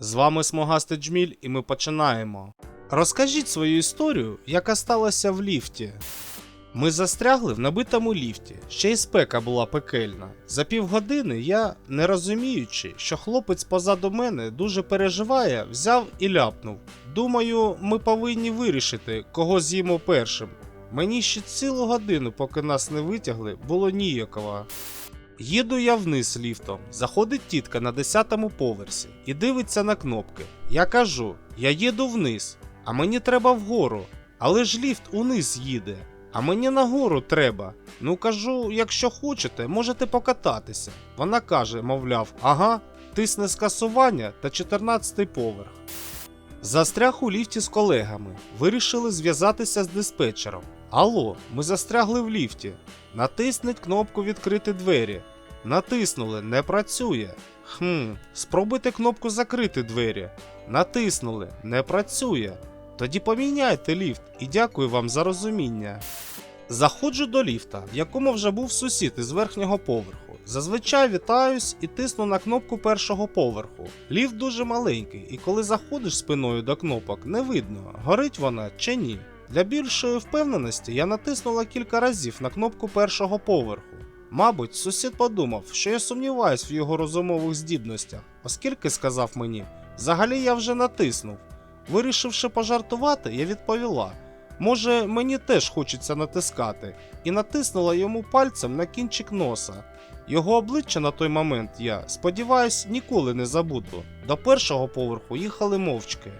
З вами Смогастий Джміль, і ми починаємо. Розкажіть свою історію, яка сталася в ліфті. Ми застрягли в набитому ліфті, ще й спека була пекельна. За півгодини я, не розуміючи, що хлопець позаду мене дуже переживає, взяв і ляпнув. Думаю, ми повинні вирішити, кого з'їмо першим. Мені ще цілу годину, поки нас не витягли, було ніяково. Їду я вниз ліфтом. Заходить тітка на 10-му поверсі і дивиться на кнопки. Я кажу: я їду вниз, а мені треба вгору. Але ж ліфт униз їде. А мені нагору треба. Ну кажу, якщо хочете, можете покататися. Вона каже, мовляв, ага, тисне скасування та 14-й поверх. Застряг у ліфті з колегами. Вирішили зв'язатися з диспетчером. Алло, ми застрягли в ліфті. Натисніть кнопку відкрити двері. Натиснули, не працює. Хм, спробуйте кнопку закрити двері. Натиснули, не працює. Тоді поміняйте ліфт і дякую вам за розуміння. Заходжу до ліфта, в якому вже був сусід із верхнього поверху. Зазвичай вітаюсь і тисну на кнопку першого поверху. Ліфт дуже маленький, і коли заходиш спиною до кнопок, не видно, горить вона чи ні. Для більшої впевненості я натиснула кілька разів на кнопку першого поверху. Мабуть, сусід подумав, що я сумніваюсь в його розумових здібностях, оскільки сказав мені, взагалі я вже натиснув. Вирішивши пожартувати, я відповіла: може, мені теж хочеться натискати, і натиснула йому пальцем на кінчик носа. Його обличчя на той момент я, сподіваюсь, ніколи не забуду. До першого поверху їхали мовчки.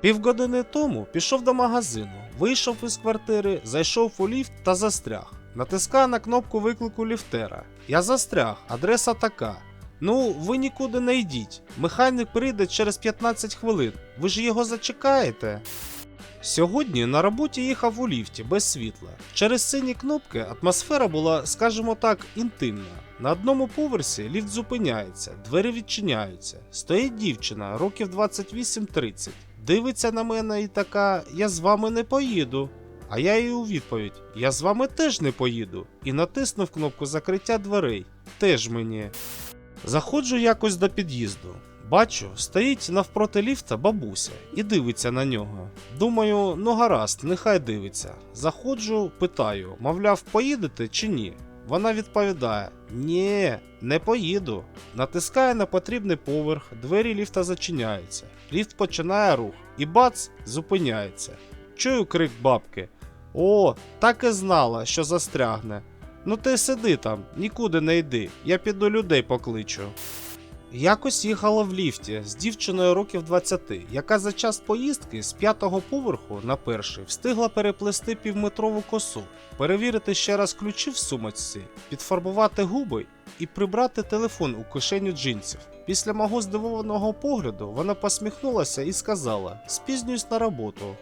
Півгодини тому пішов до магазину, вийшов із квартири, зайшов у ліфт та застряг. Натискаю на кнопку виклику ліфтера. Я застряг, адреса така. Ну, ви нікуди не йдіть. Механік прийде через 15 хвилин. Ви ж його зачекаєте. Сьогодні на роботі їхав у ліфті без світла. Через сині кнопки атмосфера була, скажімо так, інтимна. На одному поверсі ліфт зупиняється, двері відчиняються. Стоїть дівчина, років 28-30. Дивиться на мене і така: Я з вами не поїду. А я їй у відповідь: Я з вами теж не поїду. І натиснув кнопку закриття дверей. Теж мені. Заходжу якось до під'їзду. Бачу, стоїть навпроти ліфта бабуся і дивиться на нього. Думаю, ну гаразд, нехай дивиться. Заходжу, питаю, мовляв, поїдете чи ні? Вона відповідає: Ні, не поїду. Натискає на потрібний поверх, двері ліфта зачиняються. Ліфт починає рух, і бац, зупиняється. Чую крик бабки: О, так і знала, що застрягне. Ну ти сиди там, нікуди не йди, я піду людей покличу. Якось їхала в ліфті з дівчиною років 20, яка за час поїздки з п'ятого поверху на перший встигла переплести півметрову косу, перевірити ще раз ключі в сумочці, підфарбувати губи і прибрати телефон у кишеню джинсів. Після мого здивованого погляду вона посміхнулася і сказала: Спізнююсь на роботу.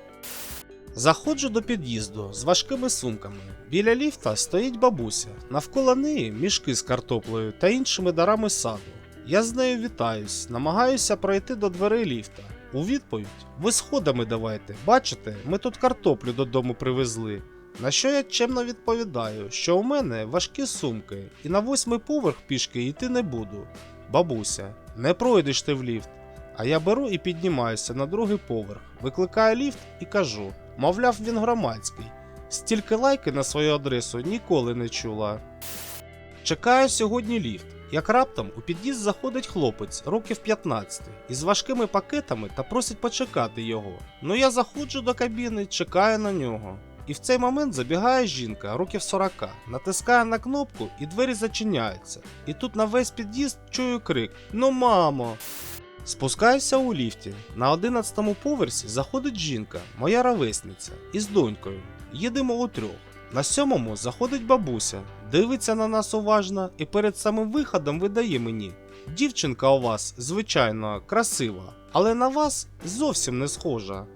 Заходжу до під'їзду з важкими сумками. Біля ліфта стоїть бабуся. Навколо неї мішки з картоплею та іншими дарами саду. Я з нею вітаюсь, намагаюся пройти до дверей ліфта. У відповідь: ви сходами давайте. Бачите, ми тут картоплю додому привезли. На що я чемно відповідаю, що у мене важкі сумки, і на восьмий поверх пішки йти не буду. Бабуся, не пройдеш ти в ліфт. А я беру і піднімаюся на другий поверх, викликаю ліфт і кажу: мовляв, він громадський. Стільки лайки на свою адресу ніколи не чула. Чекаю сьогодні ліфт. Як раптом у під'їзд заходить хлопець років 15 із важкими пакетами та просить почекати його. Ну я заходжу до кабіни, чекаю на нього. І в цей момент забігає жінка років 40, натискає на кнопку і двері зачиняються. І тут на весь під'їзд чую крик: Ну мамо! Спускаюся у ліфті. На 11-му поверсі заходить жінка, моя ровесниця, із донькою. Їдемо у трьох. На сьомому заходить бабуся, дивиться на нас уважно і перед самим виходом видає мені: Дівчинка у вас, звичайно, красива, але на вас зовсім не схожа.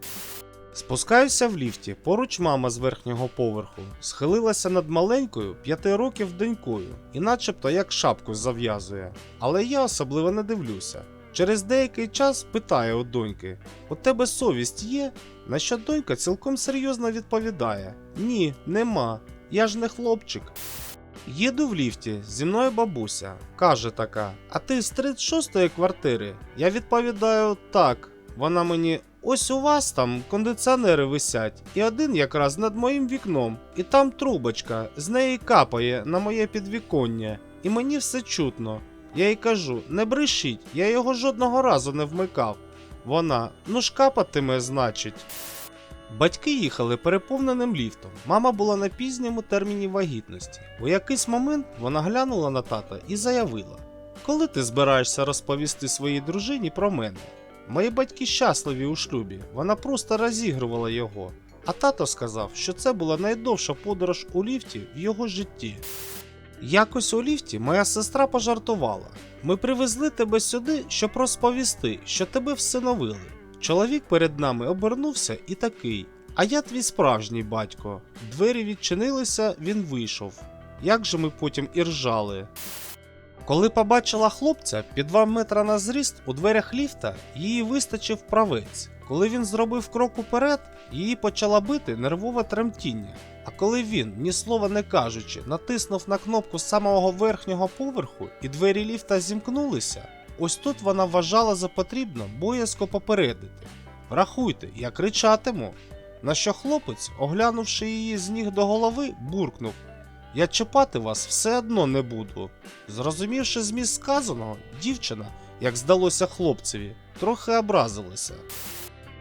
Спускаюся в ліфті, поруч мама з верхнього поверху, схилилася над маленькою п'яти років донькою, і начебто як шапку зав'язує. Але я особливо не дивлюся. Через деякий час питаю у доньки: у тебе совість є? На що донька цілком серйозно відповідає: Ні, нема, я ж не хлопчик. Їду в ліфті, зі мною бабуся. Каже така: А ти з 36-ї квартири? Я відповідаю так. Вона мені. Ось у вас там кондиціонери висять, і один якраз над моїм вікном, і там трубочка, з неї капає на моє підвіконня, і мені все чутно. Я їй кажу: не брешіть, я його жодного разу не вмикав. Вона, ну ж капатиме, значить. Батьки їхали переповненим ліфтом. Мама була на пізньому терміні вагітності. У якийсь момент вона глянула на тата і заявила: Коли ти збираєшся розповісти своїй дружині про мене? Мої батьки щасливі у шлюбі, вона просто розігрувала його. А тато сказав, що це була найдовша подорож у ліфті в його житті. Якось у ліфті моя сестра пожартувала: ми привезли тебе сюди, щоб розповісти, що тебе всиновили. Чоловік перед нами обернувся і такий: А я твій справжній батько. Двері відчинилися, він вийшов. Як же ми потім і ржали. Коли побачила хлопця під 2 метра на зріст у дверях ліфта, її вистачив правець. Коли він зробив крок уперед, її почала бити нервове тремтіння. А коли він, ні слова не кажучи, натиснув на кнопку самого верхнього поверху і двері ліфта зімкнулися, ось тут вона вважала за потрібно боязко попередити. Рахуйте, я кричатиму. На що хлопець, оглянувши її з ніг до голови, буркнув: Я чіпати вас все одно не буду. Зрозумівши зміст сказаного, дівчина, як здалося хлопцеві, трохи образилася.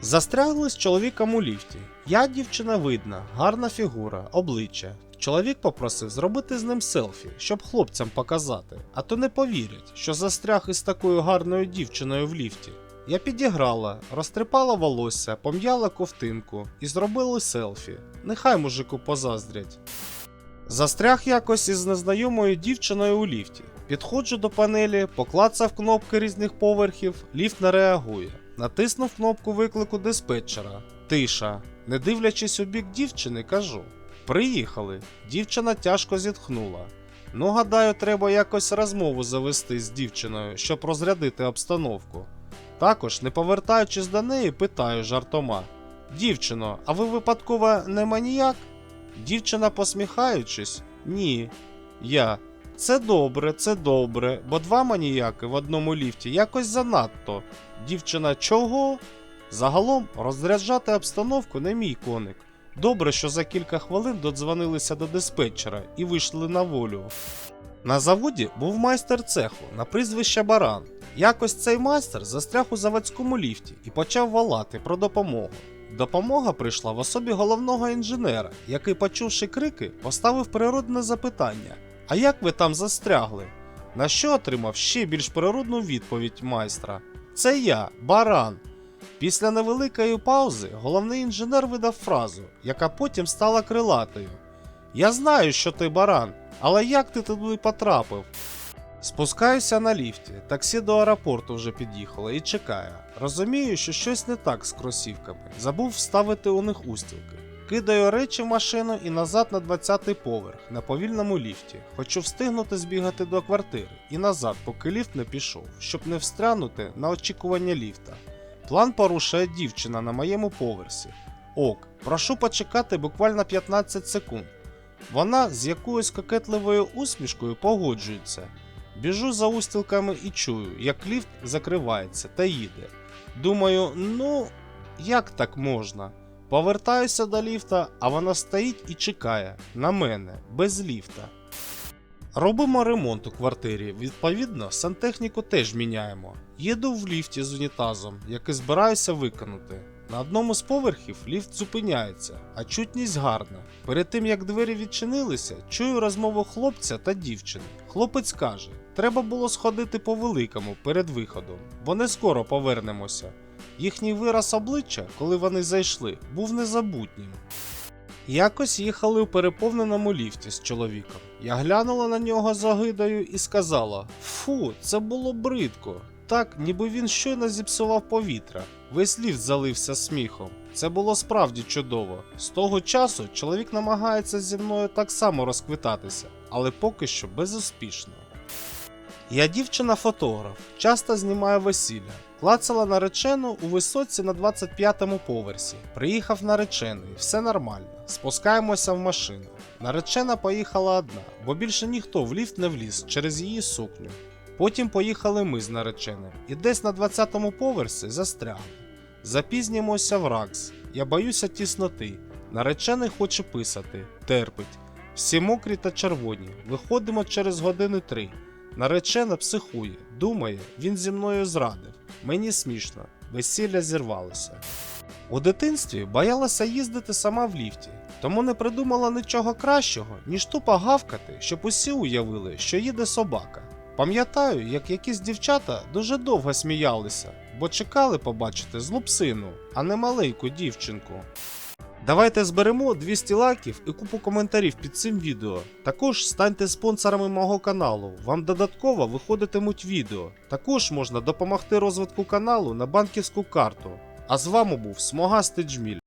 Застрягли з чоловіком у ліфті. Я дівчина видна, гарна фігура, обличчя. Чоловік попросив зробити з ним селфі, щоб хлопцям показати, а то не повірять, що застряг із такою гарною дівчиною в ліфті. Я підіграла, розтрипала волосся, пом'яла ковтинку і зробили селфі. Нехай мужику позаздрять. Застряг якось із незнайомою дівчиною у ліфті. Підходжу до панелі, поклацав кнопки різних поверхів, ліфт не реагує. Натиснув кнопку виклику диспетчера. Тиша. Не дивлячись у бік дівчини, кажу: Приїхали. Дівчина тяжко зітхнула. Ну, гадаю, треба якось розмову завести з дівчиною, щоб розрядити обстановку. Також, не повертаючись до неї, питаю жартома: Дівчино, а ви випадково не маніяк? Дівчина, посміхаючись, ні. Я. Це добре, це добре, бо два маніяки в одному ліфті якось занадто. Дівчина чого? Загалом розряджати обстановку не мій коник. Добре, що за кілька хвилин додзвонилися до диспетчера і вийшли на волю. На заводі був майстер цеху на прізвище Баран. Якось цей майстер застряг у заводському ліфті і почав волати про допомогу. Допомога прийшла в особі головного інженера, який, почувши крики, поставив природне запитання: А як ви там застрягли? На що отримав ще більш природну відповідь майстра: Це я, баран. Після невеликої паузи головний інженер видав фразу, яка потім стала крилатою: Я знаю, що ти баран, але як ти туди потрапив? Спускаюся на ліфті, таксі до аеропорту вже під'їхало і чекаю. Розумію, що щось не так з кросівками. Забув вставити у них устілки. Кидаю речі в машину і назад на 20-й поверх на повільному ліфті. Хочу встигнути збігати до квартири і назад, поки ліфт не пішов, щоб не встрянути на очікування ліфта. План порушує дівчина на моєму поверсі. Ок, прошу почекати буквально 15 секунд. Вона з якоюсь кокетливою усмішкою погоджується. Біжу за устілками і чую, як ліфт закривається та їде. Думаю, ну, як так можна? Повертаюся до ліфта, а вона стоїть і чекає на мене, без ліфта. Робимо ремонт у квартирі, відповідно, сантехніку теж міняємо. Їду в ліфті з унітазом, який збираюся виконати. На одному з поверхів ліфт зупиняється, а чутність гарна. Перед тим як двері відчинилися, чую розмову хлопця та дівчини. Хлопець каже: треба було сходити по великому перед виходом, бо не скоро повернемося. Їхній вираз обличчя, коли вони зайшли, був незабутнім. Якось їхали у переповненому ліфті з чоловіком. Я глянула на нього з огидою і сказала: Фу, це було бридко. Так, ніби він щойно зіпсував повітря. Весь ліфт залився сміхом. Це було справді чудово. З того часу чоловік намагається зі мною так само розквитатися, але поки що безуспішно. Я дівчина-фотограф, часто знімаю весілля. Клацала наречену у висоці на 25-му поверсі. Приїхав наречений, все нормально. Спускаємося в машину. Наречена поїхала одна, бо більше ніхто в ліфт не вліз через її сукню. Потім поїхали ми з нареченим і десь на 20-му поверсі застрягли. Запізнімося в РАКС. Я боюся тісноти. Наречений хоче писати, терпить. Всі мокрі та червоні. Виходимо через години три. Наречена психує, думає, він зі мною зрадив. Мені смішно, весілля зірвалося. У дитинстві боялася їздити сама в ліфті, тому не придумала нічого кращого, ніж тупо гавкати, щоб усі уявили, що їде собака. Пам'ятаю, як якісь дівчата дуже довго сміялися, бо чекали побачити злу псину, а не маленьку дівчинку. Давайте зберемо 200 лайків і купу коментарів під цим відео. Також станьте спонсорами мого каналу, вам додатково виходитимуть відео. Також можна допомогти розвитку каналу на банківську карту. А з вами був Смогастий Джміль.